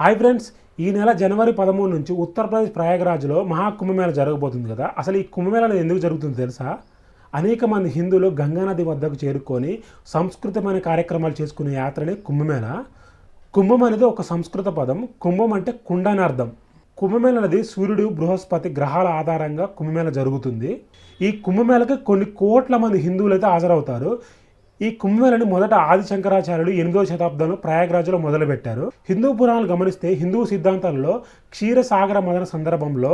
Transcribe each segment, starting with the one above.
Hi friends ఈ నెల జనవరి పదమూడు నుంచి ఉత్తరప్రదేశ్ ప్రయాగరాజ్లో మహాకుంభమేళ జరగబోతుంది కదా. అసలు ఈ కుంభమేళ అనేది ఎందుకు జరుగుతుంది తెలుసా? అనేక మంది హిందువులు గంగానది వద్దకు చేరుకొని సంస్కృతమైన కార్యక్రమాలు చేసుకునే యాత్రనే కుంభమేళ. కుంభం అనేది ఒక సంస్కృత పదం. కుంభం అంటే కుండ అని అర్థం. కుంభమేళ అనేది సూర్యుడు బృహస్పతి గ్రహాల ఆధారంగా కుంభమేళ జరుగుతుంది. ఈ కుంభమేళకి కొన్ని కోట్ల మంది హిందువులు అయితే హాజరవుతారు. ఈ కుంభమేళను మొదట ఆది శంకరాచార్యులు ఎనిమిదవ శతాబ్దంలో ప్రయాగ్రాజ్లో మొదలుపెట్టారు. హిందూ పురాణాలు గమనిస్తే హిందూ సిద్ధాంతాలలో క్షీరసాగర మదన సందర్భంలో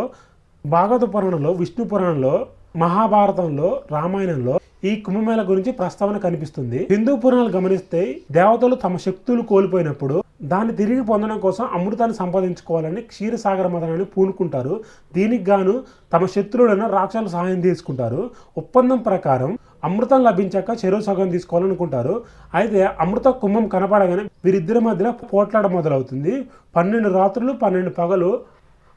భాగవత పురాణంలో విష్ణు పురాణంలో మహాభారతంలో రామాయణంలో ఈ కుంభమేళ గురించి ప్రస్తావన కనిపిస్తుంది. హిందూ పురాణాలు గమనిస్తే దేవతలు తమ శక్తులు కోల్పోయినప్పుడు దాన్ని తిరిగి పొందడం కోసం అమృతాన్ని సంపాదించుకోవాలని క్షీరసాగర మదనాన్ని పూనుకుంటారు. దీనికి గాను తమ శత్రువులైన రాక్షసుల సహాయం తీసుకుంటారు. ఒప్పందం ప్రకారం అమృతం లభించాక చెరువు సగం తీసుకోవాలనుకుంటారు. అయితే అమృత కుంభం కనపడగానే వీరిద్దరి మధ్యలో పోట్లాడ మొదలవుతుంది. పన్నెండు రాత్రులు పన్నెండు పగలు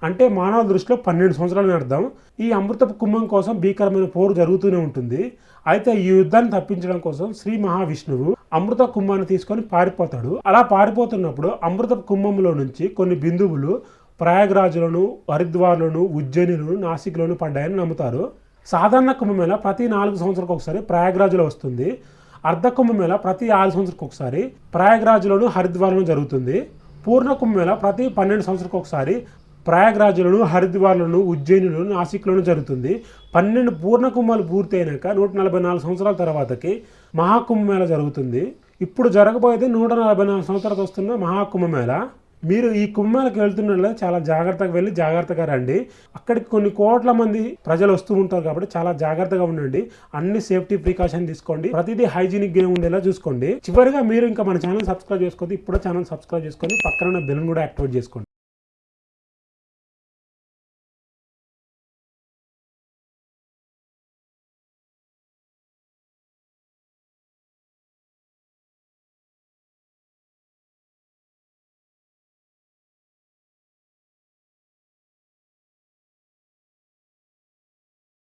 అంటే మానవ దృష్టిలో పన్నెండు సంవత్సరాలు అర్థం ఈ అమృతపు కుంభం కోసం భీకరమైన పోరు జరుగుతూనే ఉంటుంది. అయితే ఈ యుద్ధాన్ని తప్పించడం కోసం శ్రీ మహావిష్ణువు అమృత కుంభాన్ని తీసుకొని పారిపోతాడు. అలా పారిపోతున్నప్పుడు అమృత కుంభంలో నుంచి కొన్ని బిందువులు ప్రయాగరాజులను హరిద్వార్లను ఉజ్జయినులను నాసిక్లను పడ్డాయని నమ్ముతారు. సాధారణ కుంభమేళ ప్రతి నాలుగు సంవత్సరాలకు ఒకసారి ప్రయాగరాజులో వస్తుంది. అర్ధ కుంభమేళ ప్రతి ఆరు సంవత్సరాలకు ఒకసారి ప్రయాగరాజులను హరిద్వార్లను జరుగుతుంది. పూర్ణ కుంభమేళ ప్రతి పన్నెండు సంవత్సరాలకు ఒకసారి ప్రయాగరాజులను హరిద్వార్లను ఉజ్జయినులను నాసిక్లను జరుగుతుంది. పన్నెండు పూర్ణ కుంభాలు పూర్తయినాక నూట నలభై నాలుగు సంవత్సరాల తర్వాతకి మహాకుంభమేళ జరుగుతుంది. ఇప్పుడు జరగబోయేది నూట నలభై నాలుగు సంవత్సరాలకు వస్తున్న మహాకుంభమేళ. మీరు ఈ కుంభాలకు వెళ్తున్నట్లయితే చాలా జాగ్రత్తగా వెళ్ళి జాగ్రత్తగా రండి. అక్కడికి కొన్ని కోట్ల మంది ప్రజలు వస్తూ ఉంటారు కాబట్టి చాలా జాగ్రత్తగా ఉండండి. అన్ని సేఫ్టీ ప్రికాషన్ తీసుకోండి. ప్రతిదీ హైజీనిక్గా ఉండేలా చూసుకోండి. చివరిగా మీరు ఇంకా మన ఛానల్ సబ్స్క్రైబ్ చేసుకోండి ఇప్పుడు ఛానల్ సబ్స్క్రైబ్ చేసుకొని పక్కన బెల్ కూడా యాక్టివేట్ చేసుకోండి.